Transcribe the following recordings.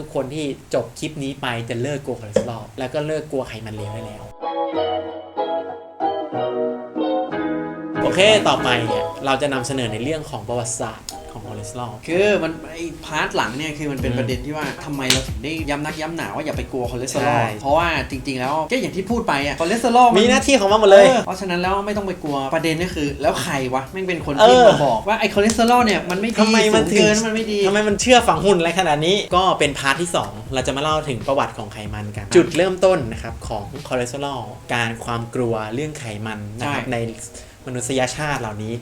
ทุกคนที่จบคลิปนี้ไปจะเลิกกลัวคอเลสเตอรอลแล้วก็เลิกกลัวไขมันเลวได้แล้ว โอเค ต่อไปเนี่ย เราจะนำเสนอในเรื่องของประวัติศาสตร์ ของคอเลสเตอรอล คือมันไอพาร์ทหลังเนี่ยคือมันเป็นอืมประเด็นที่ว่าทำไมเราถึงได้ย้ำนักย้ำหนาว่าอย่าไปกลัวคอเลสเตอรอใช่ลเพราะว่าจริง ๆ แล้วก็อย่างที่พูดไปอะคอเลสเตอรอลมีหน้าที่ของมันหมดเลย ออเพราะฉะนั้นแล้วไม่ต้องไปกลัวประเด็นก็คือ แล้วใครวะแม่งเป็นคนเอที่อมาบอกว่าไอคอเลสเตอรอลเนี่ยมันไม่ดีทำไมมันสูงถึงเกินมันไม่ดี ทำไมมันเชื่อฝังหุ่นอะไรขนาดนี้ ก็เป็นพาร์ทที่ 2 เราจะมาเล่าถึงประวัติของไขมันกัน จุดเริ่มต้นนะครับของคอเลสเตอรอล การความกลัวเรื่องไขมันนะครับใช่ ใน มนุษยชาติเหล่านี้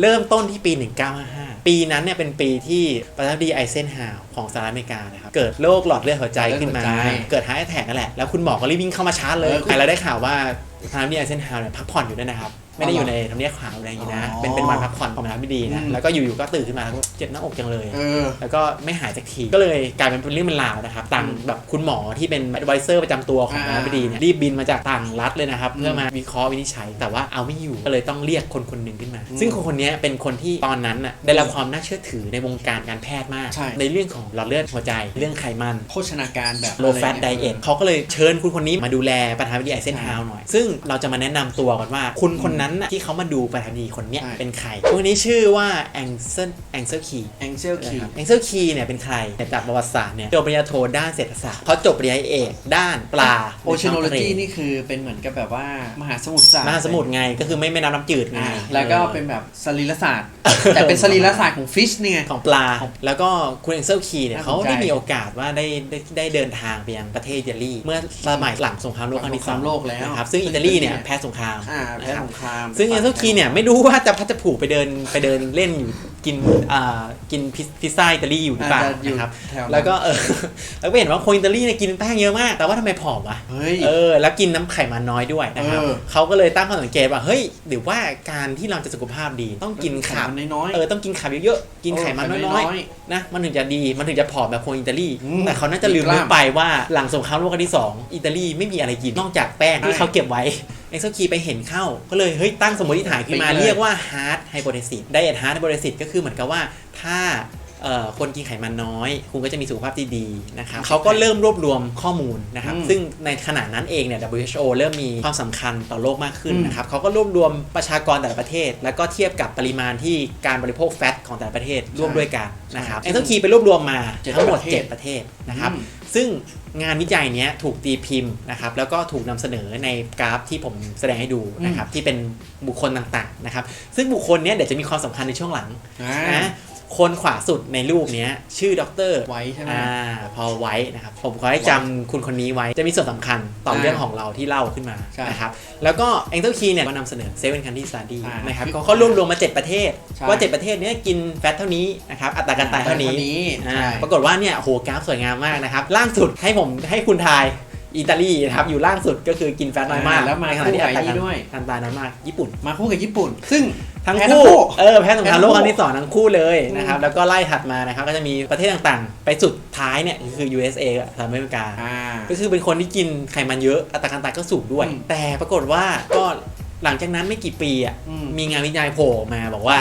เริ่มต้นที่ปี 1955 ปีนั้นเนี่ยเป็นปีที่ประธานาธิบดีไอเซนฮาวของสหรัฐอเมริกานะครับเกิดโรคหลอดเลือดหัวใจขึ้นมา เกิดฮาร์ดแอทแทกนั่นแหละแล้วคุณหมอก็รีบวิ่งเข้ามาชาร์จเลยแต่เราได้ข่าวว่าประธานาธิบดีไอเซนฮาวเนี่ยพักผ่อนอยู่ด้วยนะครับ ไม่ได้อยู่ในทำเนียบขาวอะไรอย่างนี้นะเป็นเป็นวันพักผ่อนของประธานาธิบดีนะแล้วก็อยู่ๆก็ตื่นขึ้นมาแล้วก็เจ็บหน้าอกจังเลย เออ แล้วก็ไม่หายสักทีก็เลยกลายเป็นเรื่องเป็นราวนะครับต่างแบบคุณหมอที่เป็น advisor ประจำตัวของประธานาธิบดีเนี่ยรีบบินมาจากต่างรัฐเลยนะครับเพื่อมาวิเคราะห์วินิจฉัย แต่ว่าเอาไม่อยู่ก็เลยต้องเรียกคนคนหนึ่งขึ้นมาอืมซึ่งคนคนนี้เป็นคนที่ตอนนั้นน่ะได้รับความน่าเชื่อถือในวงการการแพทย์มาก ใช่เรื่องของหลอดเลือดหัวใจเรื่องไขมัน โภชนาการแบบ low fat อะไรนี่ diet เขาก็เลยเชิญคุณคนนี้มาดูแลประธานาธิบดีไอเซนฮาวหน่อย ซึ่งเราจะมาแนะนำตัวก่อนว่า คุณคนนั้นน่ะที่เขามาดูประธานาธิบดีคนเนี้ยใช่ เป็นใครคนนี้ชื่อว่าแองเซลแองเซลคีแองเจลคี แองเซลคีเนี่ยเป็นใครเนี่ยจากประวัติศาสตร์เนี่ยจบปริญญาโทด้านเศรษฐศาสตร์เขาจบปริญญาเอกด้านปลาโอเชียโนโลจีนี่คือเป็นเหมือนกับแบบว่ามหาสมุทรศาสตร์มหาสมุทรไงก็คือไม่ไม่น้ำน้ำจืดไง อ่าแล้วก็เป็นแบบสรีรศาสตร์ แต่เป็นสรีรศาสตร์ของฟิชเนี่ย ของปลา แล้วก็คุณแองเซลคีเนี่ยน่าสนใจเขาได้มีโอกาสว่าได้ได้ได้เดินทางไปยังประเทศอิตาลี เมื่อสมัยหลังสงครามโลกครั้งที่สองสงครามโลกแล้วนะครับซึ่งอิตาลีเนี่ยแพ้สงครามอ่าแพ้นะครับสงครามซึ่งแองเซลคีเนี่ยไม่รู้ว่าจะพัดจะผูกไปเดินไปเดินเล่นอยู่กินอ่ากินพิซพิซซ่าอิตาลีอยู่หรือเปล่าอาจจะอยู่นะครับถนั้น แล้วก็เออแล้วก็เห็นว่าคนอิตาลีเนี่ยกินแป้งเยอะมาก แต่ว่าทำไมผอมวะ เฮ้ย เออแล้วกินน้ำไขมันน้อยด้วยนะครับเออ เขาก็เลยตั้งข้อสังเกตว่าเฮ้ยหรือว่าการที่เราจะสุขภาพดีต้องกินไขขับมันน้อยๆ เออต้องกินขับเยอะๆกินไขมันน้อยๆๆนะมันถึงจะดีมันถึงจะผอมแบบคนอิตาลีอืมแต่เขาน่าจะลืมมีกล้ามนึกไปว่าหลังสงครามโลกครั้งที่2อิตาลีไม่มีอะไรกินนอกจากแป้งที่ใช่เขาเก็บไว้ เอ็กซ์คีไปเห็นเข้า ก็เลยเฮ้ยตั้งสมมติฐานขึ้นมาไปเลยเรียกว่า hard hypothesis diet hard hypothesis ก็คือเหมือนกับว่าถ้าเอ่อคนกินไขมันน้อย คุณก็จะมีสุขภาพที่ดีนะครับเขาก็เริ่มรวบรวมข้อมูลนะครับอืมซึ่งในขณะนั้นเองเนี่ย WHO เริ่มมีความสำคัญต่อโลกมากขึ้นอืมนะครับเขาก็รวบรวมประชากรแต่ละประเทศ แล้วก็เทียบกับปริมาณที่การบริโภคแฟตของแต่ละประเทศร่วมด้วยกันนะครับใช่เอ็กซ์คีไปรวบรวมมาเจ็ดทั้งหมดประเทศ7ประเทศนะครับอืม ซึ่งงานวิจัยเนี้ยถูกตีพิมพ์นะครับแล้วก็ถูกนำเสนอในกราฟที่ผมแสดงให้ดูนะครับที่เป็นบุคคลต่างๆนะครับซึ่งบุคคลเนี้ยเดี๋ยวจะมีความสำคัญในช่วงหลังอ่านะ คนขวาสุดในรูปเนี้ย ชื่อดรไว้ใช่ไหม อ่าพอไว้นะครับ ผมขอให้จำคุณคนนี้ไว้จะมีส่วนสำคัญต่ออ่าเรื่องของเราที่เล่าขึ้นมาใช่นะครับแล้วก็ a n g e l Key เนี่ยก็นำเสนอ Seven Country Study อ่านนะครับเขาเขารวบรวมมา 7 ประเทศ ใช่ ว่า 7 ประเทศเนี้ยกินแฟตเท่านี้นะครับอัตราการตายเท่านี้ อ่าใช่ ปรากฏว่าเนี่ยโหกราฟสวยงามมากนะครับ ล่างสุดให้ผมให้คุณทาย อิตาลีนะครับอยู่ล่างสุดก็คือกินแฟตน้อยมากอ่าแล้วมาในขณะที่คู่อักับตราไอ้นี่ด้วยการตายน้อยมาก ญี่ปุ่น มาคู่กับญี่ปุ่น ซึ่งทั้งแพ้ทั้งคู่คู่เออแพ้สงครามโลกคแพ้ทั้งคู่รั้งที่สองทั้งคู่เลยนะครับอืมแล้วก็ไล่ถัดมานะครับก็จะมีประเทศต่างๆ ไปสุดท้ายเนี่ยคือ USA กับสหรัฐอเมริกาอ่าก็คือเป็นคนที่กินไขมันเยอะอัตราการตายก็สูงด้วยอืมแต่ปรากฏว่าก็หลังจากนั้นไม่กี่ปีอะอืมมีงานวิจัยโผล่ออกมาบอกว่า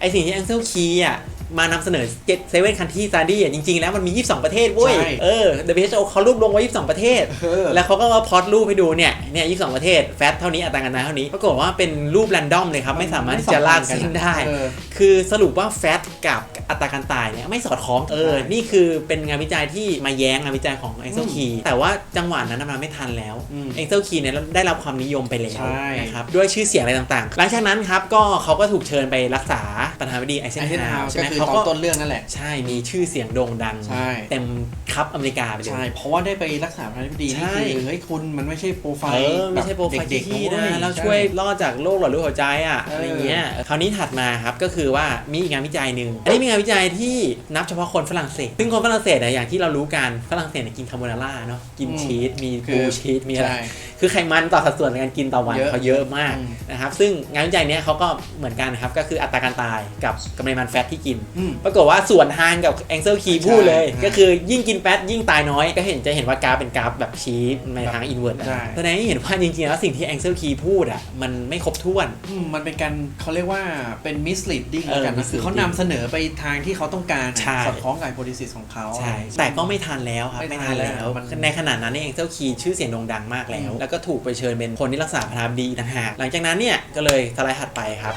ไอสิ่งที่แองเซลคีอะ มานำเสนอเซเว่นคันที่ซาดี้อะจริงๆ แล้วมันมี 22 ประเทศเว้ยใช่เออ WHO เขารวบรวมไว้ 22 ประเทศเออแล้วเขาก็มาพล็อตรูปให้ดูเนี่ย เนี่ย 22 ประเทศ แฟตเท่านี้อัตราการตายเท่านี้ ปรากฏว่าเป็นรูปแรนดอมเลยครับ ไม่สามารถที่จะลากเส้นได้เออคือสรุปว่าแฟตกับอัตราการตายเนี่ยไม่สอดคล้อง เออใช่นี่คือเป็นงานวิจัยที่มาแย้งงานวิจัยของ a n g e l อืม Key แต่ว่าจังหวะนั้นมันไม่ทันแล้วอืม a n g e l Key เนี่ยได้รับความนิยมไปแล้วใช่นะครับ ด้วยชื่อเสียงอะไรต่างๆ หลังจากนั้นครับก็เขาก็ถูกเชิญไปรักษาประธานาธิบดีไอเซนไอเทนฮาฮาววส์ใช่ไหมก็คือเขาตอนก็ต้นเรื่องนั่นแหละ ใช่มีชื่อเสียงโด่งดังใช่เต็มคัพอเมริกาไปเลยใช่ เพราะว่าได้ไปรักษาพระธิบดีใช่นี่คือเฮ้ยคุณมันไม่ใช่โปรไฟเอล์อไม่ใช่โปรไฟล์เด็กที่ๆนะเว้แล้วช่วยรอดจากโรคหลอดเลือดหัวใจอะเออออะไรเงี้ยคราวนี้ถัดมาครับก็คือว่ามีอีกงานวิจัยหนึ่งอันนี้มีงานวิจัยที่นับเฉพาะคนฝรั่งเศส ซึ่งคนฝรั่งเศสอะอย่างที่เรารู้กันฝรั่งเศสเนี่ยกินคาโบนาร่าเนาะกินอืมชีสมีคือปูชีสมีอะไรใช่คือไขมันต่อสัดส่วนในการกินต่อวันเยอะเขาเยอะมากอืมนะครับซึ่งงานวิจัยเนี้ยเขาก็เหมือนกันนะครับก็คืออัตราการตายกับปริมาณแฟตที่กินอืมปรากฏว่าส่วนทางกับ a n g e l Key พูดเลยใช่ก็คือยิ่งกินแฟตยิ่งตายน้อย ก็เห็นจะเห็นว่ากราฟเป็นกราฟแบบชี้ในทางอินเวอร์ใช่แสดงให้เห็นว่าจริงๆแล้วสิ่งที่ a n g e l Key พูดอะมันไม่ครบถ้วนอืมมันเป็นการเขาเรียกว่าเป็น misleading เออแล้วกันนะคือเขา misleading นำเสนอไปทางที่เขาต้องการใช่สอดคล้องกับ hypothesis ของเขาใช่แต่ก็ไม่ทันแล้วครับไม่ไม่ทัทันนแล้แล้ววมันในขณะนั้นเนี่ย a n g e l Key ชื่อเสียงโด่งดังมากแล้ว แล้วก็ถูกไปเชิญเป็นคนที่รักษาพระธรรมดีต่างหากหลังจากนั้นเนี่ยก็เลยสไลด์ถัดไปครับ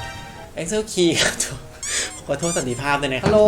a n g e l Key ขอโทษสันติภาพด้วยนะคฮัรัลบโหล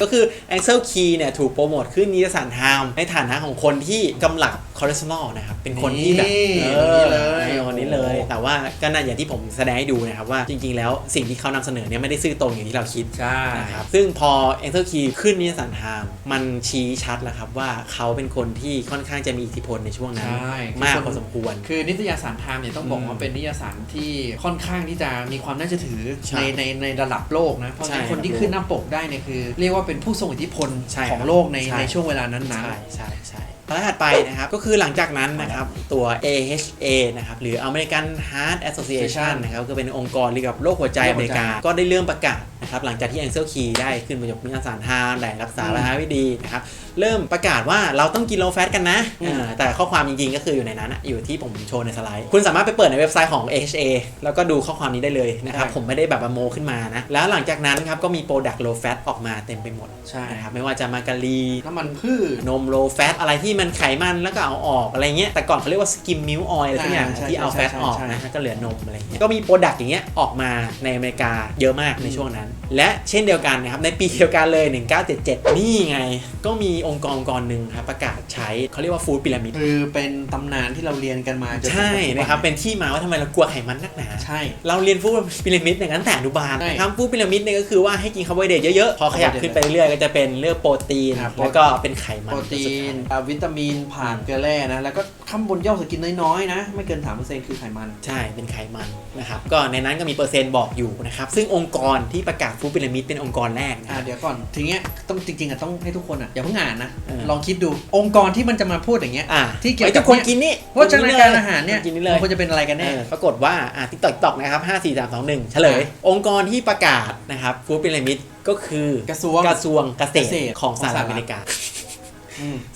ก็คือ a n g e l Key เนี่ยถูกโปรโมทขึ้นนิตยสารไทม์ในฐานะของคนที่กำลับ คอเลสเตอรอลนะครับเป็นคนที่แบบนี่เอคนนี้อเลยคนนี้เลย แต่ว่าก็น่าอย่างที่ผมแสดงให้ดูนะครับว่าจริง ๆ แล้วสิ่งที่เขานำเสนอเนี่ยไม่ได้ซื่อตรงอย่างที่เราคิดใช่นะครับซึ่งพอ a n g e l Key ขึ้นนิตยสารไทม์มันชี้ชัดแล้วครับว่าเขาเป็นคนที่ค่อนข้างจะมีอิทธิพลในช่วงนั้นใช่มากคือพอสมควร คือนิตยสารไทม์เนี่ยต้องบอกอืมว่าเป็นนิตยสารที่ค่อนข้างที่จะมีความน่าจะถือใช่ในในในระดับโลกนะเพราะฉะนั้นใช่คนที่ครับขึ้นหน้าปกได้เนี่ยคือ เรียกว่าเป็นผู้ทรงอิทธิพลใช่ของครับโลกในใช่ในช่วงเวลานั้นใช่ๆใช่ใช่ ตอนถัดไปนะครับ ก็คือหลังจากนั้นนะครับ ตัว AHA นะครับ หรือ American Heart Association นะครับ ก็เป็นองค์กรเกี่ยวกับโรคหัวใจโรคอหัเมวใจริกา ก็ได้เริ่มประกาศนะครับ หลังจากที่ Ansel Key ได้ขึ้นมาจากนิตยสารทางได้รักษาอืมประธานาธิบดีนะครับ เริ่มประกาศว่าเราต้องกินโลแฟตกันนะอืมอ่าแต่ข้อความจริงๆก็คืออยู่ในนั้นอะอยู่ที่ผมโชว์ในสไลด์ คุณสามารถไปเปิดในเว็บไซต์ของ AHA แล้วก็ดูข้อความนี้ได้เลยนะครับ ผมไม่ได้แบบมาโมขึ้นมานะ แล้วหลังจากนั้นครับก็มีโปรดักต์โลแฟตออกมาเต็มไปหมดใช่นะครับไม่ว่าจะมาการีน้ำมันพืชนมโลแฟตอะไรที่มันไขมันแล้วก็เอาออกอะไรเงี้ยแต่ก่อนเขาเรียกว่าสกิมมิลออยอะไรสักอย่างอ่าใช่ที่เอาใช่แฟตใช่ออกใช่นะแล้วก็เหลือนมอะไรเงี้ยก็มีโปรดักต์อย่างเงี้ยออกมาในอเมริกาเยอะมากในช่วงนั้น และเช่นเดียวกันนะครับในปีเดียวกันเลย 1977 นี่ไง ก็มีองค์กรองค์กรหนึ่งครับประกาศใช้เขาเรียกว่าฟู้ดพีระมิดคือเป็นตำนานที่เราเรียนกันมาจนถึงใช่ปัจจุนะครับเป็นที่มาว่าทำไมเรากลัวไขมันนักหนา ใช่ เราเรียนฟู้ดพีระมิดอย่างนั้นแต่อนุบาลใช่นะครับฟู้ดพีระมิดเนี่ยก็คือว่าให้กินคาร์โบไฮเดรตเยอะๆ พอขยับขึ้นไปเรื่อยๆก็จะเป็นเลือกโปรตีน ครับ แล้วก็เป็นไขมันโปรตีนสุดท้ายอ่าวิตามินผ่านเกลือแร่นะ แล้วก็ ข้างบนย่อสกินน้อยๆนะ ไม่เกิน 3%คือไขมัน ใช่เป็นไขมันนะครับก็ในนั้นก็มีเปอร์เซ็นต์บอกอยู่นะครับซึ่งองค์กรที่ประกาศฟู้ดพีระมิดเป็นองค์กรแรกนะ อ่าเดี๋ยวก่อนทีเนี้ยต้องจริงๆอะต้องให้ทุกคนอะอย่าเพิ่งอ่านนะเออ ลองคิดดูองค์กรที่มันจะมาพูดอย่างเงี้ย อ่าที่เกี่ยวกับไว้ทุกคนกินนี่โภชนาการอาหารเนี่ยกินนี่เลย มันควรจะเป็นอะไรกันแน่ เออปรากฏว่าอ่าทิกตอกตอกนะครับ 5 4 3 2 1 เฉลย องค์กรที่ประกาศนะครับฟู้ดพีระมิดก็คือกระทรวงกระทรวงเกษเกษตตรรของสหรัฐของสหรัฐอเมริกาอืม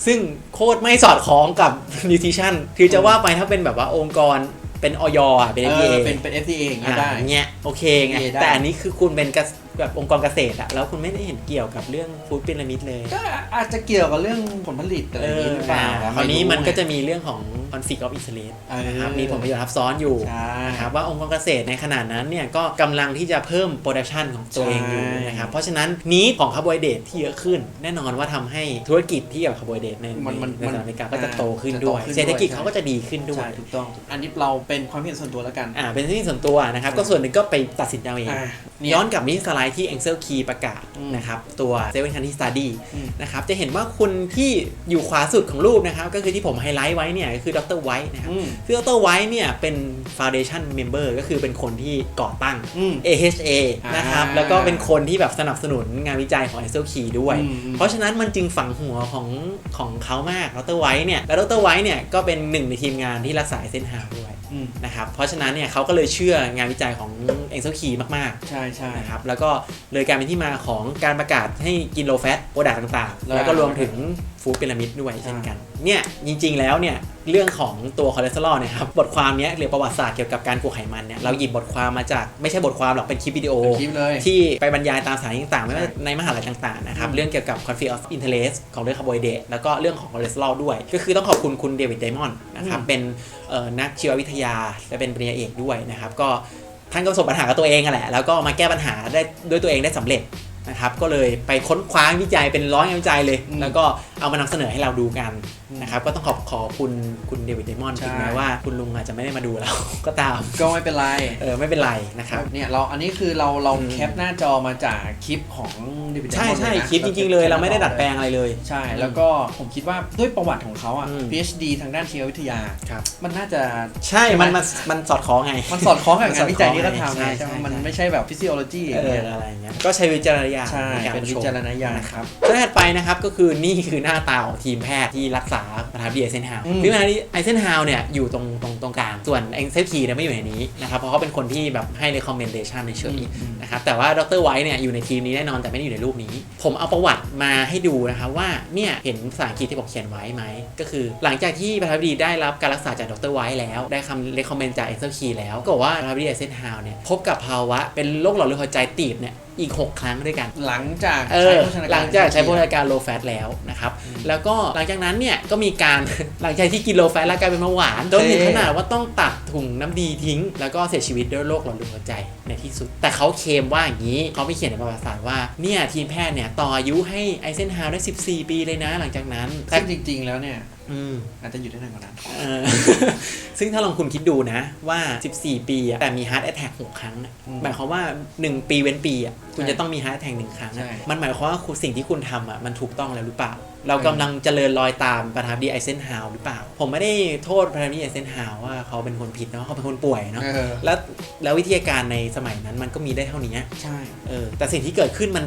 ซึ่งโคตรไม่สอดคล้องกับ nutrition คือจะว่าไปถ้าเป็นแบบว่าองค์กรเป็นออยอะเป็นเอ FDA อเป็นเป็น FDA อย่างเงี้ยอ่าได้เงี้ยโอเคไงโอเคได้แต่อันนี้คือคุณเป็นกระ แบบองค์กรเกษตรอะแล้วคุณไม่ได้เห็นเกี่ยวกับเรื่องฟู้ดพีระมิดเลย ก็อาจจะเกี่ยวกับเรื่องผลผลิตอะไรอย่างงี้หรือเปล่าคราวนี้ไรู้มันก็ไงจะมีเรื่องของ conflict of interest เออนะครับมีผลประโยชน์ทับซ้อนอยู่ใช่นะครับว่าองค์กรเกษตรในขนาดนั้นเนี่ยก็กำลังที่จะเพิ่มโปรดักชันของตัวเองอยู่ใช่นะครับเพราะฉะนั้นนี้ของคาร์โบไฮเดรตที่เยอะขึ้น แน่นอนว่าทำให้ธุรกิจที่เกี่ยวกับคาร์โบไฮเดรตในมันมันในสหรัฐอเมริกาก็จะอ่าโตขึ้นจะโตด้วยขึ้นเศรษฐกิจด้วยเขาก็จะดีขึ้นด้วยใช่ถูกต้อง อันนี้เราเป็นความเห็นส่วนตัวแล้วกันอ่าเป็นที่ส่วนตัวนะครับก็ส่วนหนึ่งก็ไปตัดสินเอาเองอ่าย้อนกลับมาที่สไลด์ที่ Ansel Key ประกาศอืมนะครับตัว Seven Country Study อืมนะครับจะเห็นว่าคนที่อยู่ขวาสุดของรูปนะครับก็คือที่ผมไฮไลท์ไว้เนี่ยก็คือดรไวท์นะครับอืมคือดรไวท์เนี่ยเป็น Foundation Member ก็คือเป็นคนที่ก่อตั้งอืม AHA นะครับอ่าแล้วก็เป็นคนที่แบบสนับสนุนงานวิจัยของ Ansel Key ด้วยอืมเพราะฉะนั้นมันจึงฝังหัวของของเขามากดรไวท์เนี่ยแล้วดรไวท์เนี่ยก็เป็นหนึ่งในทีมงานที่รักษาเส้นหาวด้วยอืม นะครับเพราะฉะนั้นเนี่ยเขาก็เลยเชื่องานวิจัยของ Ansel Key มากๆ ใช่ใช่นะครับแล้วก็เลยกลายเป็นที่มาของการประกาศให้กินโลแฟตโปรดักต์ต่างๆแล้วแล้วก็รวมถึงฟู้ดพีระมิดด้วยใช่เช่นกันเนี่ยจริงๆแล้วเนี่ยเรื่องของตัวคอเลสเตอรอลเนี่ยครับบทความเนี้ยเรียกประวัติศาสตร์เกี่ยวกับการกลัวไขมันเนี่ยเราหยิบบทความมาจากไม่ใช่บทความหรอกเป็นคลิปวิดีโอเป็นคลิปเลยที่ไปบรรยายตามสถานที่ต่างๆไม่ว่าใช่ในมหาลัยต่างๆนะครับอืมเรื่องเกี่ยวกับ conflict of interest ของเรื่องคาร์โบไฮเดรตแล้วก็เรื่องของคอเลสเตอรอลด้วย ก็คือต้องขอบคุณคุณเดวิดไดมอนด์นะครับเป็นเอ่อ นักชีววิทยาและเป็นปริญญาเอกด้วยนะครับ ก็ท่านก็ประสบปัญหากับตัวเองอะแหละแล้วก็มาแก้ปัญหาได้ด้วยตัวเองได้สำเร็จ นะครับก็เลยไปค้นคว้าวิจัยเป็นร้อยงานวิจัยเลยอืมแล้วก็เอามานำเสนอให้เราดูกันอืมนะครับก็ต้องขอบขอบคุณคุณเดวิดเดมอนใช่ถึงแม้ว่าคุณลุงอาจจะไม่ได้มาดูเราก็ตาม ก็ไม่เป็นไรเออไม่เป็นไรนะครับเนี่ยเราอันนี้คือเราเราอืมแคปหน้าจอมาจากคลิปของดิวิดใช่ใช่คลิปจริงๆเลยเราไม่ได้ดัดแปลงอะไรเลยใช่ แล้วก็ผมคิดว่าด้วยประวัติของเขาอะอืม PhD ทางด้านชีววิทยาครับมันน่าจะใช่มันมันมันสอดคล้องไงมันสอดคล้องกับมันงาสอนดวิจัยที่คล้เขาองทำไงใช่ใช่ไหมใช่มันใช่ไม่ใช่แบบ physiology อเอย่างอเงี้ยอะไรอย่างเงี้ยก็ใช้วิจารณญาณใช่ในการเป็นรับชวิมจารณญาณครับสไลด์ถัดไปนะครับก็คือนี่คือหน้าตาของทีมแพทย์ที่รักษาประธานาธิบดีไอเซนฮาวอืมที่ประธานาธิบดีไอเซนฮาวเนี่ยอยู่ตรงตรงตรงกลางส่วนเอ็งเซฟคีเนี่ยไม่อยู่ในนี้นะครับเพราะเขาเป็นคนที่แบบให้ recommendation ในเฉยอืมนะครับแต่ว่าดรไวท์เนี่ยอยู่ในทีมนี้แน่นอนแต่ไม่ได้อยู่ในรูปนี้ ผมเอาประวัติมาให้ดูนะครับว่าเนี่ยเห็นภาษาอังกฤษที่ผมเขียนไว้ไหมก็คือหลังจากที่ประธานาธิบดีได้รับการรักษาจากดรไวท์แล้ว ได้คำ recommend จากเอ็งเซฟคีแล้ว ก็บอกว่าประธานาธิบดีไอเซนฮาวเนี่ยพบกับภาวะเป็นโรคหลอดเลือดหัวใจตีบเนี่ย อีก 6 ครั้งด้วยกัน หลังจากเออใช้โภชนหลังจากใช้โภชนาการ low fat แล้วนะครับ แล้วก็หลังจากนั้นเนี่ยก็มีการหลังจากที่กิน low fat แล้วกลายเป็นเบาหวานจนถึงขนาดว่าต้องตัด ถุงน้ำดีทิ้ง แล้วก็เสียชีวิตด้วยโรคหลอดเลือดหัวใจในที่สุด แต่เขาเคลมว่าอย่างนี้เขาไปเขียนในประวัติศาสตร์ว่าเนี่ยทีมแพทย์เนี่ยต่ออายุให้ไอเซนฮาวได้ 14 ปีเลยนะหลังจากนั้นแต่ซึ่งจริง ๆ แล้วเนี่ยอืมอาจจะอยู่ได้นานกว่านั้นเออซึ่งถ้าลองคุณคิดดูนะว่า 14 ปีอะแต่มี heart attack 6ครั้งอะอืมหมายความว่า 1 ปีเว้นปีอะคุณใช่จะต้องมี heart attack หนึ่งครั้งอะใช่มันหมายความว่าคุณสิ่งที่คุณทำอะมันถูกต้องแล้วหรือเปล่า เรากำลังเจริญรอยตามประธานาธิบดีไอเซนฮาวหรือเปล่า ผมไม่ได้โทษประธานาธิบดีไอเซนฮาวว่าเขาเป็นคนผิดเนาะเขาเป็นคนป่วยเนาะเออแล้วแล้ววิทยาการในสมัยนั้นมันก็มีได้เท่านี้ใช่เออแต่สิ่งที่เกิดขึ้นมัน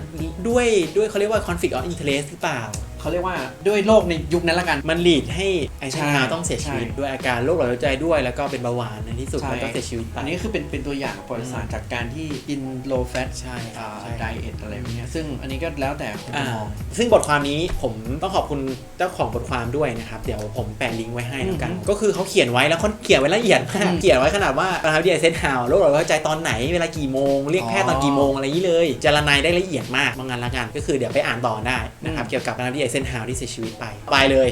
ด้วยด้วยเขาเรียกว่า conflict of interest หรือเปล่า เขาเรียกว่าด้วยโลกในยุคนั้นละกัน มันลีดให้ไอเซนฮาวใช่ต้องเสียชีวิตใช่ด้วยอาการโรคหลอดเลือดใจด้วย แล้วก็เป็นเบาหวานในที่สุดใช่แล้วก็เสียชีวิตไปอันนี้คือเป็นเป็นตัวอย่างประวัติศาสตร์จากการที่กิน low fat ใช่ครับใช่ไดเอทอะไรพวกเนี้ยซึ่งอันนี้ก็แล้วแต่คนจะอ่ามองซึ่งบทความนี้ผมต้องขอบคุณเจ้าของบทความด้วยนะครับ เดี๋ยวผมแปะลิงก์ไว้ให้แล้วกันอืมก็คือเขาเขียนไว้แล้วเขาเขียนไว้ละเอียดมากอืมเขียนไว้ขนาดว่าประธานาธิบดีไอเซนฮาวโรคหลอดเลือดใจตอนไหนเวลากี่โมงเรียกแพทย์ตอนกี่โมงอะไรอย่างนี้เลยจารนายได้ละเอียดมากบางงานละกันก็คือเดี๋ยวไปอ่านต่อได้นะครับเกี่ยวกับประธานาธิบดีไอเซนฮาวที่เสียชีวิตไปไปเลย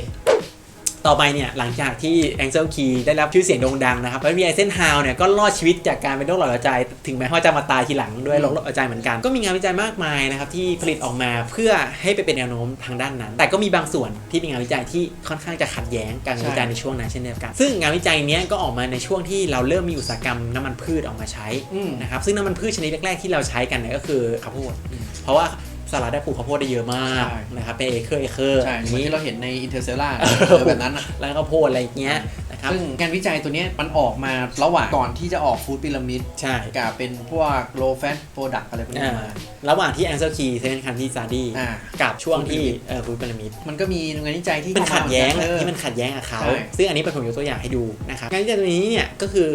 ต่อไปเนี่ยหลังจากที่แองเจิลคีได้รับชื่อเสียงโด่งดังนะครับแล้วมีไอเซนฮาวเนี่ยก็รอดชีวิตจากการเป็นโรคหลอดหัวใจ ถึงแม้ว่าจะมาตายทีหลังด้วยโรคหลอดหัวใจเหมือนกัน ก็มีงานวิจัยมากมายนะครับที่ผลิตออกมาเพื่อให้ไปเป็นแนวโน้มทางด้านนั้น แต่ก็มีบางส่วนที่เป็นงานวิจัยที่ค่อนข้างจะขัดแย้งกับงานวิจัยในช่วงนั้นเช่นเดียวกัน ซึ่งงานวิจัยเนี้ยก็ออกมาในช่วงที่เราเริ่มมีอุตสาหกรรมน้ำมันพืชออกมาใช้อืมนะครับซึ่งน้ำมันพืชชนิดแรกๆที่เราใช้กันเนี่ยก็คือข้าวโพดอืมเพราะว่า สหรัฐได้ปลูกข้าวโพดได้เยอะมากใช่นะครับเป็นเอเคอร์เอเคอร์ใช่อย่างเหมือนนี้ที่เราเห็นใน Interstellar เออเออแบบนั้นอะแล้วก็โพดอะไรอย่างเงี้ยนะครับซึ่งงานวิจัยตัวเนี้ยมันออกมาระหว่างก่อนที่จะออกฟู้ดพีระมิดใช่กับเป็นพวก low fat product อะไรพวกนี้อ่ามาระหว่างที่แอนเซอร์คีเซนคันที่ซาดีอ่ากับช่วงที่เอ่อฟูดพีระมิดมันก็มีงานวิจัยที่มันขัดแย้งเข้ามาเหมือนกันที่มันขัดแย้งกับเขาใช่ซึ่งอันนี้เป็นผมยกตัวอย่างให้ดูนะครับงานวิจัยตัวนี้เนี่ยก็คือ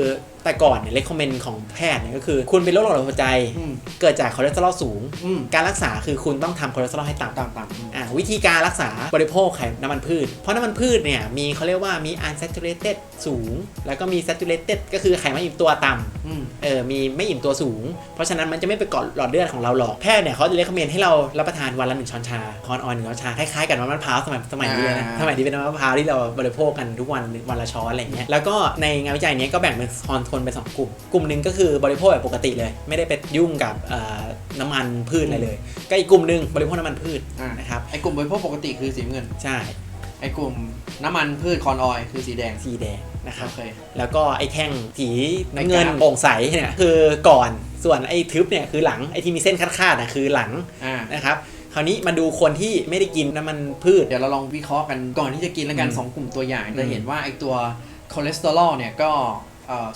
แต่ก่อนเนี่ยเลคคอมเมนต์ของแพทย์เนี่ยก็คือ คุณเป็นโรคหลอดหัวใจ อืม เกิดจากคอเลสเตอรอลสูง อืม การรักษาคือคุณต้องทำคอเลสเตอรอลให้ต่ำต่างต่างๆอ่าวิธีการรักษาบริโภคไขน้ำมันพืช เพราะน้ำมันพืชเนี่ยมีเขาเรียกว่ามี unsaturated สูง แล้วก็มี saturated ก็คือไขมันอิ่มตัวต่ำ อืม เออ มีไม่อิ่มตัวสูง เพราะฉะนั้นมันจะไม่ไปเกาะหลอดเลือดของเราหรอก แพทย์เนี่ยเขาจะเรียกเมนให้เรารับประทานวันละหนึ่งช้อนชา คอนออนหนึ่งช้อนชา คล้ายๆกับน้ำมันมะพร้าวสมัยสมัยนี้เลยนะ อ่า สมัยนี้เป็นน้ำมันมะพร้าวที่เราบริโภคกันทุกวันวันละช้อนอะไรอย่างเงี้ย แล้วก็ในงานวิจัยเนี้ยก็แบ่งเป็นคอนคนเป็นสองกลุ่ม กลุ่มหนึ่งก็คือบริโภคแบบปกติเลย ไม่ได้ไปยุ่งกับเอ่อน้ำมันพืชอะไรเลย ก็อีกกลุ่มหนึ่งบริโภคน้ำมันพืชอ่านะครับไอ้กลุ่มบริโภคปกติคือสีน้ำเงินใช่ไอ้กลุ่มน้ำมันพืชคอนออยคือสีแดงสีแดงนะครับโอเคแล้วก็ไอ้แท่งสีน้ำเงินไอ้กราฟโปร่งใสเนี่ยคือก่อนส่วนไอ้ทึบเนี่ยคือหลังไอ้ที่มีเส้นคาดๆนะคือหลังอ่านะครับคราวนี้มาดูคนที่ไม่ได้กินน้ำมันพืช เดี๋ยวเราลองวิเคราะห์กันก่อนที่จะกินแล้วกันอืมสองกลุ่มตัวอย่างอืมจะเห็นว่าไอ้ตัวคอเลสเตอรอลเนี่ยก็เอ่อ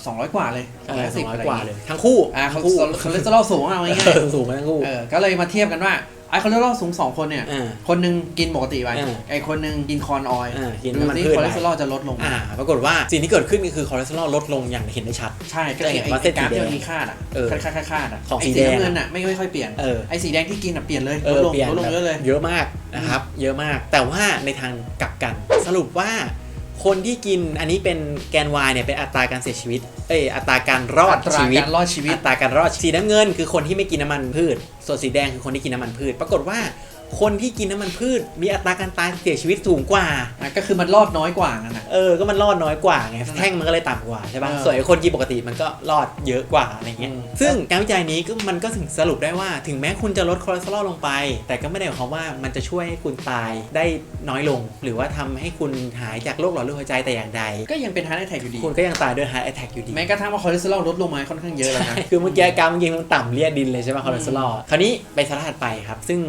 สองร้อยกว่าเลยเออสองร้อยะไรกว่าเลย ทั้งคู่อ่าคอทั้งคู่เลสเตอรอลสูงเอาง่ายเออสูงกันทั้งคู่ๆเออก็เลยมาเทียบกันว่าไอ้คอเลสเตอรอลสูงสองคนเนี่ยเออคนหนึงกินปกติไปเออไอ้คนหนึงกินคอนออยเออกินดูน้ำมันที่พืชคอไปเลสเตอรอลจะลดลงอ่าปรากฏว่าสิ่งที่เกิดขึ้นก็คือคอเลสเตอรอลลดลงอย่างเห็นได้ชัด ใช่ก็จะเห็เห็นนว่าไอ้เส้นกราฟสีแดงที่มันมีคาดอะเออคาดคาดคาดคาดอะของไอ้สีสีแดงน้ำเงินอะไม่ไม่ค่อยเปลี่ยนเออไอ้สีแดงที่กินอะเปลี่ยนเลยเอลอดลงเปลี่ยนลดลงแบบเยอะเลย เยอะมากนะครับเยอะมากแต่ว่าในทางกลับกันสรุปว่า คนที่กินอันนี้เป็นแกน Y เนี่ยเป็นอัตราการเสียชีวิต เอยอัตราการรอดอัตราชีวิตการรอดชีวิตอัตราการรอดสีน้ำเงิน คือคนที่ไม่กินน้ำมันพืช ส่วนสีแดงคือคนที่กินน้ำมันพืช ปรากฏว่า คนที่กินน้ำมันพืช มีอัตราการตายเสียชีวิตสูงกว่า อะก็คือมันรอดน้อยกว่านั่นแหละเออ ก็มันรอดน้อยกว่าไง แท่งมันก็เลยต่ำกว่าใช่ป่ะ เออส่วนไอ้คนกินปกติมันก็รอดเยอะกว่าอะไรเงี้ย อืม ซึ่งการวิจัยนี้ก็มันก็ถึงสรุปได้ว่า ถึงแม้คุณจะลดคอเลสเตอรอลลงไป แต่ก็ไม่ได้หมายความว่ามันจะช่วยให้คุณตายได้น้อยลง หรือว่าทำให้คุณหายจากโรคหลอดเลือดหัวใจแต่อย่างใด ก็ยังเป็นฮาร์ดแอทแทกอยู่ดี คุณก็ยังตายด้วย heart attack อยู่ดี แม้กระทั่งว่าคอเลสเตอรอลลดลงมาค่อนข้างเยอะแล้วนะใช่คือเมื่อกี้กราฟยิงมันต่ำเลียดดินเลยใช่ไหมคอเลสเตอรอลคราวนี้ไปสไลด์ถัดไปครับ ซึ่ง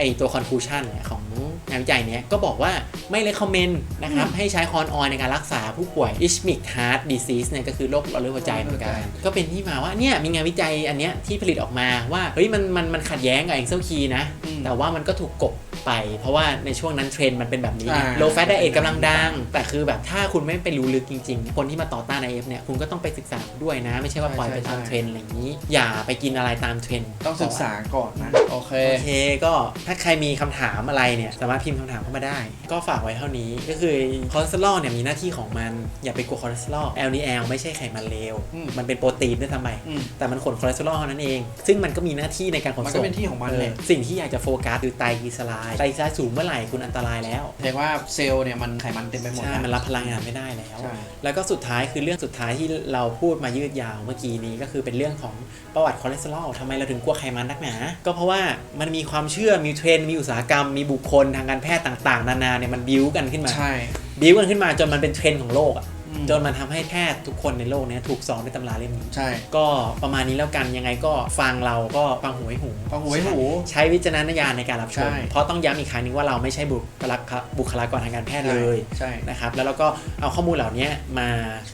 ไอตัว conclusion เนี่ยของงานวิจัยเนี้ยก็บอกว่าไม่ recommend นะครับ ให้ใช้คอนออยในการรักษาผู้ป่วย ischemic heart disease เนี่ยก็คือโรคหลอดเลือดหัวใจเหมือนกัน ก็เป็นที่มาว่าเนี่ยมีงานวิจัยอันเนี้ยที่ผลิตออกมาว่าเฮ้ยมันมันมันขัดแย้งกับเอ็กเซลคีนะอืมแต่ว่ามันก็ถูกกลบ ไป เพราะว่าในช่วงนั้นเทรนด์มันเป็นแบบนี้ อ่าโลแฟตไดเอทกำลังดัง แต่คือแบบถ้าคุณไม่ไปรู้ลึกจริงๆ คนที่มาต่อต้านไอเอฟเนี่ยคุณก็ต้องไปศึกษาด้วยนะ ไม่ใช่ว่าปล่อยไปตามเทรนด์อะไรอย่างนี้ อย่าไปกินอะไรตามเทรนด์ ต้องศึกษาก่อนนะ โอเค โอเคก็ถ้าใครมีคำถามอะไรเนี่ย สามารถพิมพ์คำถามเข้ามาได้ ก็ฝากไว้เท่านี้ก็คือคอเลสเตอรอลเนี่ยมีหน้าที่ของมัน อย่าไปกลัวคอเลสเตอรอล LDL ไม่ใช่ไขมันเลวอืมมันเป็นโปรตีนด้วยทำไม อืมแต่มันขนคอเลสเตอรอลเท่านั้นเอง ซึ่งมันก็มีหน้าที่ในการขนมันส่ก็งเป็นที่ของมันเออแหละ สิ่งที่อยากจะโฟกัสคือไตรกลีเซอไรด์ไตรกลีเซอไรด์สูงเมื่อไหร่คุณอันตรายแล้วแสดงว่าเซลล์เนี่ยมันไขมันเต็มไปหมดใช่แล้วมันรับพลังงานไม่ได้แล้วใช่แล้วก็สุดท้ายคือเรื่องสุดท้ายที่เราพูดมายืดยาวเมื่อกี้นี้ก็คือเป็นเรื่องของประวัติคอเลสเตอรอลทำไมเราถึงกลัวไขมันนักหนาก็เพราะว่ามันมีความเชื่อมีเทรนด์มีอุตสาหกรรม มีบุคคลทางการแพทย์ต่าง ๆ นานาเนี่ยมันบิ้วกันขึ้นมาใช่บิ้วกันขึ้นมาจนมันเป็นเทรนด์ของโลกอะอืม จนมันทำให้แพทย์ทุกคนในโลกเนี้ยถูกสอนในตำราเล่มนี้ใช่ ก็ประมาณนี้แล้วกันยังไงก็ฟังเราก็ฟังหูไว้หูฟังหูไว้หู ใช้วิจารณญาณในการรับชมใช่เพราะต้องย้ำอีกครั้งหนึงว่าเราไม่ใช่บุคลากรบุคลากรทางการแพทย์เลยใช่นะครับแล้วเราก็เอาข้อมูลเหล่านี้มา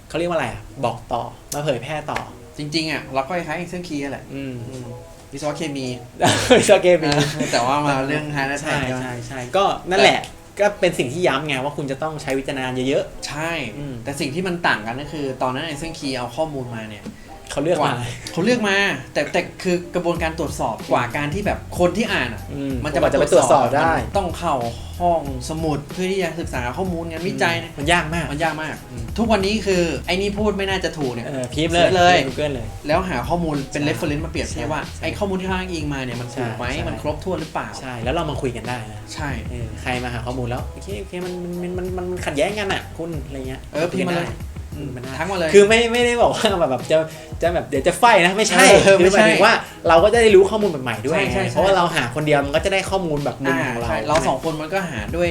เขาเรียกว่าอะไรอะบอกต่อมาเผยแพร่ต่อ จริงๆอะเราก็คล้ายๆเส้นคีย์แหละอืมอืมวิศวะเคมีชอบเกมเออแต่ว่ามาเรื่องไฮไลท์ใช่ใช่ใช่ก็นั่นแหละ ก็เป็นสิ่งที่ย้ำไงว่าคุณจะต้องใช้วิจารณญาณเยอะ ใช่ อืม แต่สิ่งที่มันต่างกันก็คือ ตอนนั้นไอ้เส้นคีย์เอาข้อมูลมาเนี่ยๆ เขาเลือกมา เขาเลือกมา แต่แต่คือกระบวนการตรวจสอบกว่าการที่แบบคนที่อ่านอะ อืมมันจะกว่าจะไปตรวจสอบได้ มันต้องเข้าห้องสมุดเพื่อที่จะศึกษาข้อมูลงานวิจัยเนี่ยมันยากมาก มันยากมาก อืม ทุกวันนี้คือไอ้นี่พูดไม่น่าจะถูกเนี่ย เออพิมพ์เลยเสิร์ชเลย กูเกิลเลย แล้วหาข้อมูลเป็น ใช่ reference มาเปรียบเทียบว่าใช่ไอ้ข้อมูลที่ข้างอิงมาเนี่ยมันถูกไหมใช่ มันครบถ้วนหรือเปล่า ใช่แล้วเรามาคุยกันได้นะใช่ เออใครมาหาข้อมูลแล้วโอเคโอเคมันมันมันมันมันขัดแย้งกันอะคุณอะไรเงี้ยเออพิมพ์มาเลยอื มมันได้ทักมาเลย คือไม่ไม่ได้บอกว่าแบบแบบจะจะแบบเดี๋ยวจะไฟนะไม่ใช่เออคือหไม่มายใช่ถึงว่าเราก็จะได้รู้ข้อมูลใหม่ๆด้วยใช่ใช่ไงใช่เพราะว่าเราหาคนเดียวมันก็จะได้ข้อมูลแบบมุมอ่าของเราใช่เราสองคนมันก็หาด้วย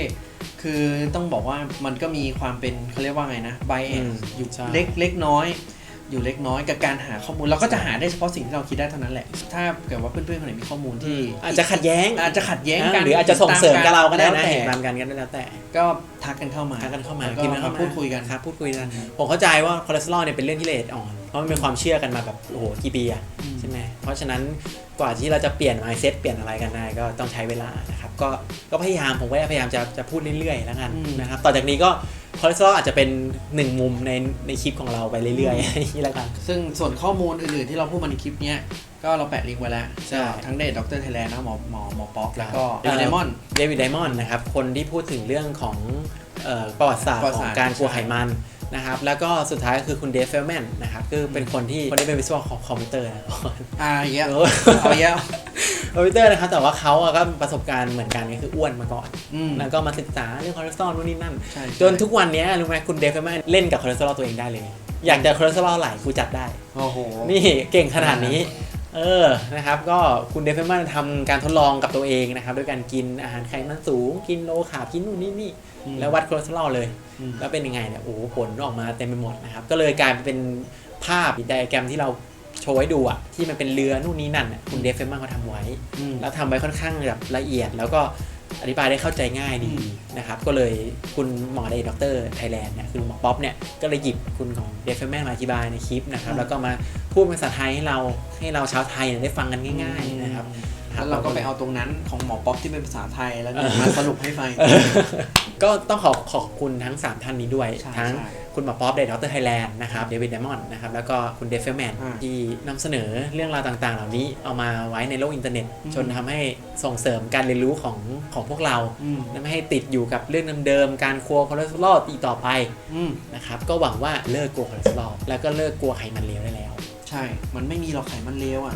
คือต้องบอกว่ามันก็มีความเป็นเขาเรียกว่าไงนะ bias อยู่ใช่เล็กเล็กน้อย อยู่เล็กน้อยกับการหาข้อมูลเราก็จะหาได้เฉพาะสิ่งที่เราคิดได้เท่านั้นแหละ ถ้าเกิดว่าเพื่อนๆคนไหนมีข้อมูลที่ อาจจะขัดแย้งอาจจะขัดแย้งกันหรืออาจจะส่งเสริมกับเราก็ได้แล้วนะแต่เห็นตามกันก็ได้แล้วแต่ ก็ทักกันเข้ามาทักกันเข้ามาแล้วก็พิมพ์กันเข้ามามาพูดคุยกันครับพูดคุยกันผมเข้าใจว่าคอเลสเตอรอลเนี่ยเป็นเรื่องที่ละเอียดอ่อนเพราะมันเป็นความเชื่อกันมาแบบโอ้โหกี่ปีอะอืมใช่ไหมเพราะฉะนั้นกว่าที่เราจะเปลี่ยน mindset เปลี่ยนอะไรกันได้ก็ต้องใช้เวลานะครับก็ก็พยายามผมก็พยายามจะจะพูดเรื่อยๆแล้วกันอืมนะครับต่อจากนี้ก็ คอเลสเตอรอลอาจจะเป็นหนึ่งมุมในในคลิปของเราไปเรื่อยๆอย่างนี้แล้วกัน ซึ่งส่วนข้อมูลอื่นๆที่เราพูดมาในคลิปเนี้ยก็เราแปะลิงก์ไว้แล้วใช่ ทั้งเดทดรไทยแลนด์นะหมอหมอหมอป๊อกแล้วก็เอ่อเดมอนเดวิดไดมอนด์นะครับ คนที่พูดถึงเรื่องของเอ่อประวัติศาสตร์ประวัติขอศาสตร์ งการกลัวใช่ไขมันนะครับ แล้วก็สุดท้ายก็คือคุณเดฟเฟลแมนนะครับ คือเป็นคนที่คนที่เป็นวิศวกรของคอมพิวเตอร์นะ อ่าอย่างเงี้ยโอ้เอาเยอะ คอมพิวเตอร์นะครับแต่ว่าเขาอะก็ประสบการณ์เหมือนกันก็คืออ้วนมาก่อน อืม แล้วก็มาศึกษาเรื่องคอเลสเตอรอลนู่นนี่นั่น ใช่จนทุกวันนี้รู้ไหมคุณเดฟเฟลแมนเล่นกับคอเลสเตอรอลตัวเองได้เลย อยากจะคอเลสเตอรอลไหลกูจัดได้ โอ้โห นี่เก่งขนาดนี้ เออ นะครับ ก็คุณเดฟเฟอร์แมนทำการทดลองกับตัวเองนะครับด้วยการกินอาหารไขมันสูง กินโลคาร์บกินนู่นนี่นี่ อืมแล้ววัดคอเลสเตอรอลเลย อืม แล้วเป็นยังไงเนี่ย โอ้โหผลออกมาเต็มไปหมดนะครับ ก็เลยกลายเป็นภาพไดอะแกรมที่เรา โชว์ให้ดูอะที่มันเป็นเรือนู่นนี่นั่นอะคุณเดฟเฟอร์แมนเขาทำไว้อืมแล้วทำไว้ค่อนข้างแบบละเอียด แล้วก็อธิบายได้เข้าใจง่ายดีอืมนะครับ ก็เลยคุณหมอในด็อกเตอร์ไทยแลนด์เนี่ยคือหมอป๊อปเนี่ยก็เลยหยิบคุณของเดฟเฟอร์แมนมาอธิบายในคลิปนะครับ แล้วก็มาพูดเป็นภาษาไทยให้เราให้เราชาวไทยเนี่ยได้ฟังกันง่าย ๆนะครับแล้วเราก็ไปเอาตรงนั้นของหมอป๊อกที่เป็นภาษาไทยแล้วเนี่ยเออมาสรุปให้ฟังเออก็ต้องขอขอบคุณทั้ง 3 ท่านนี้ด้วยใช่ทั้งใช่ คุณหมอป๊อปเดอะด็อกเตอร์ไทยแลนด์นะครับเดวิดไดมอนด์นะครับแล้วก็คุณเดฟเฟอร์แมนอ่าที่นำเสนอเรื่องราวต่าง ๆ เหล่านี้เอามาไว้ในโลกอินเทอร์เน็ตอืมจนทำให้ส่งเสริมการเรียนรู้ของของพวกเราอืมและไม่ให้ติดอยู่กับเรื่องเดิมๆการครัวคอเลสเตอรอลอีกต่อไปอืมนะครับก็หวังว่าเลิกกลัวคอเลสเตอรอลแล้วก็เลิกกลัวไขมันเลวได้แล้ว ใช่ มันไม่มีหรอกไขมันเลวอะ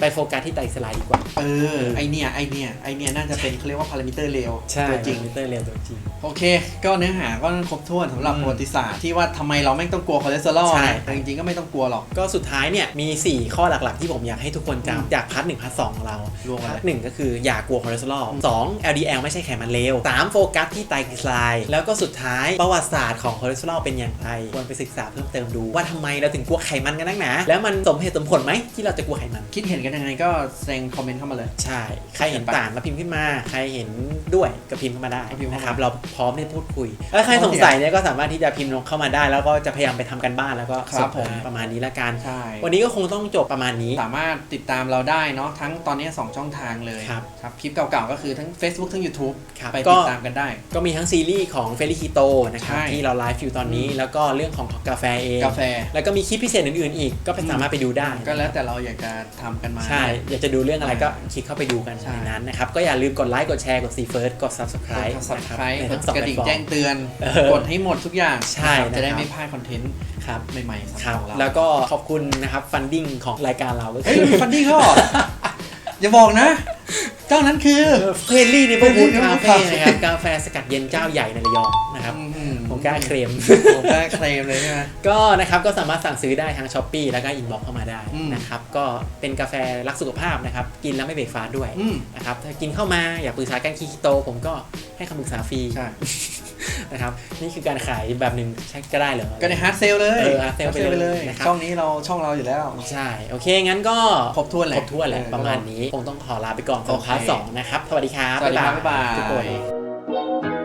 ไปโฟกัสที่ไตรกลีเซอไรด์ดีกว่า เออ ไอเนี่ยไอเนี่ยไอเนี่ยน่าจะเป็นเขาเรียกว่าพารามิเตอร์เลวใช่ตัวจริงมิเตอร์เลวตัวจริง โอเค ก็เนื้อหาก็ครบถ้วนสำหรับอืมประวัติศาสตร์ที่ว่าทำไมเราไม่ต้องกลัวคอเลสเตอรอลใช่นะแต่จริงๆก็ไม่ต้องกลัวหรอก ก็สุดท้ายเนี่ยมี 4 ข้อหลักๆ ที่ผมอยากให้ทุกคนอืมจำจากพาร์ทหนึ่งพาร์ทสองของเรารวมกันพาเลร์ทยหนึ่งก็คืออย่ากลัวคอเลสเตอรอลสอง LDL ไม่ใช่ไขมันเลวสามโฟกัสที่ไตรกลีเซอไรด์แล้วก็สุดท้ายประวัติศาสตร์ของคอเลสเตอรอลเป็นอย่างไรควรไปศึกษาเพิ่มเติมดูว่าทำไมเราถึงกลัวไขมันกันนักหนาแล้วมันสมเหตุสมผลไหมที่เราจะกลัวไขมัน คิดเห็นกันกันยังไงก็แสดงคอมเมนต์เข้ามาเลย ใช่ ใครเห็นต่างก็พิมพ์ขึ้นมา ใครเห็นด้วยก็พิมพ์เข้ามาได้ก็พิมพ์เข้ามานะครับ เราพร้อมที่จะพูดคุยแล้วใครสงสัยเนี่ยก็สามารถที่จะพิมพ์ลงเข้ามาได้ แล้วก็จะพยายามไปทำกันบ้านแล้วก็ครับส่งมาผม ประมาณนี้ละกัน ใช่ วันนี้ก็คงต้องจบประมาณนี้ สามารถติดตามเราได้เนาะทั้งตอนนี้ 2 ช่องทางเลยครับครับ คลิปเก่าๆ ก็คือทั้ง Facebook ทั้ง YouTube ครับไปก็ ติดตามกันได้ ก็มีทั้งซีรีส์ของเฟลิคิโตนะครับใช่ ที่เราไลฟ์อยู่ตอนนี้ แล้วก็เรื่องของกาแฟเอง กาแฟ แล้วก็มีคลิปพิเศษอื่นๆอีกก็ไปสามารถไปดูได้ ก็แล้วแต่เราอยากจะทำกันมาใช่ อยากจะดูเรื่องอะไรก็คลิกเข้าไปดูกันใช่ ในนั้นนะครับ ก็อย่าลืมกดไลค์กดแชร์กดซีเฟิร์สกด subscribe กด subscribe ในกทั้ดงสองกระดิ่งแพลตฟอแจ้ร์งม เตือน เออกดให้หมดทุกอย่างใช่นะครับจะได้นะครับ ไม่พลาดคอนเทนต์ครับใหม่ๆสำหครัรับบของเราแล้วก็ขอบคุณนะครับฟันดิ้งของรายการเราก็เฮ้ยคือมีฟันดี้เขาเหรออย่าบอกนะ เจ้านั้นคือ เฟรนลี่ในพวกคุณ Friendly คา Neighborhood เฟ่นะครับกาแฟสกัดเย็นเจ้าใหญ่ในระยองนะครับ อืม ผมกล้าเคลมผมกล้าเคลมเลยใช่ไหมก็นะครับก็สามารถสั่งซื้อได้ทางช้อปปีแล้วก็อินบ็อกเข้ามาได้อืมนะครับก็เป็นกาแฟรักสุขภาพนะครับกินแล้วไม่เบรกฟาสต์ด้วยอืมนะครับถ้ากินเข้ามาอยากปรึกษาการคีโต ผมก็ให้คำปรึกษาฟรีใช่นะครับนี่คือการขายแบบหนึ่งใช้ก็ได้เหรอก็ในฮาร์ดเซลเลยเออ hard sell ไปเลย hard sell นะครับช่องนี้เราช่องเราอยู่แล้ว ใช่ โอเค งั้นก็ครบถ้วนแหละครบถ้วนแหละเออประมาณนี้คงต้องขอลาไปก่อนสำหรับโอเคพาร์ทสองนะครับสวัสดีครับ สวัสดีครับ บ๊ายบายทุกคน